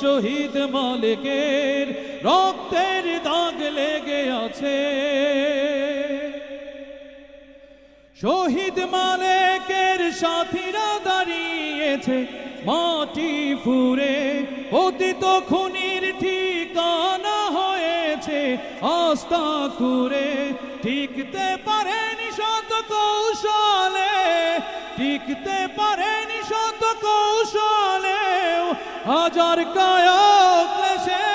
শহীদ মালিকের রক্তের দাগ লেগে আছে। শহীদ মালিকের সাথীরা দাঁড়িয়েছে মাটি ফুরে অতীত খুনির ঠিকানা হয়েছে আস্থা খুরে টিকতে পারেনি শত কৌশলে, টিকতে পারেনি শত কৌশলে। হাজার কায়ক ক্লেশে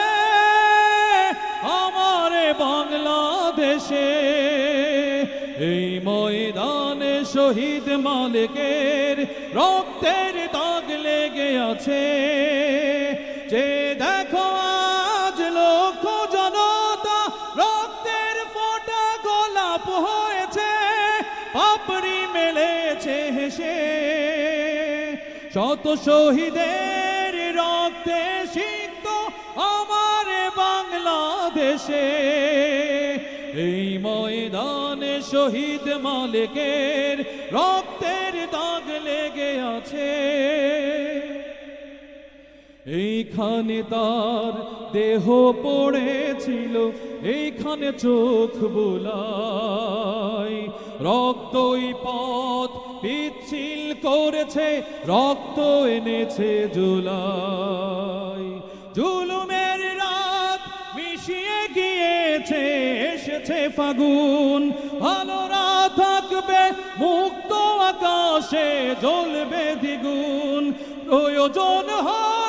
আমার বাংলাদেশে, এই ময়দানে শহীদ মালিকের রক্তের দাগ লেগে আছে। যে দেখো আজ লক্ষ জনতা রক্তের ফোঁটা গোলাপ হয়েছে, পাপড়ি মেলেছে হেসে। শত শহীদের রক্তে সিক্ত আমার বাংলাদেশে। এই ময়দানে শহীদ মালিকের রক্তের এইখানে তার দেহ পড়েছিল, এইখানে চোখ বুলাই। রক্তই পথ পিচ্ছিল করেছে, রক্ত এনেছে জুলাই। জুলুমের রাত মিশিয়ে গিয়েছে, এসেছে ফাগুন। ভালোরা থাকবে, মুক্ত আকাশে জ্বলবে দ্বিগুণ। প্রয়োজন আবার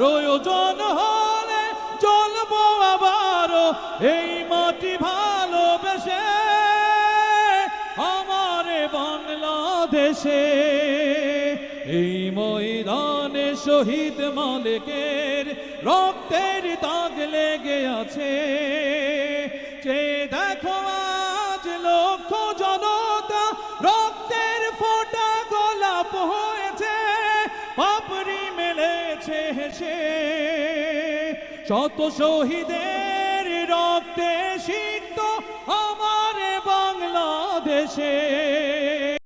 প্রয়োজন হলে চলবো আবার এই মাটি ভালোবেসে আমার বাংলাদেশে। এই ময়দানে শহীদ মালিকের রক্তের দাগ লেগে আছে। মেলেছে হেসে শত শহীদের রক্তে সিদ্ধ আমার বাংলাদেশে।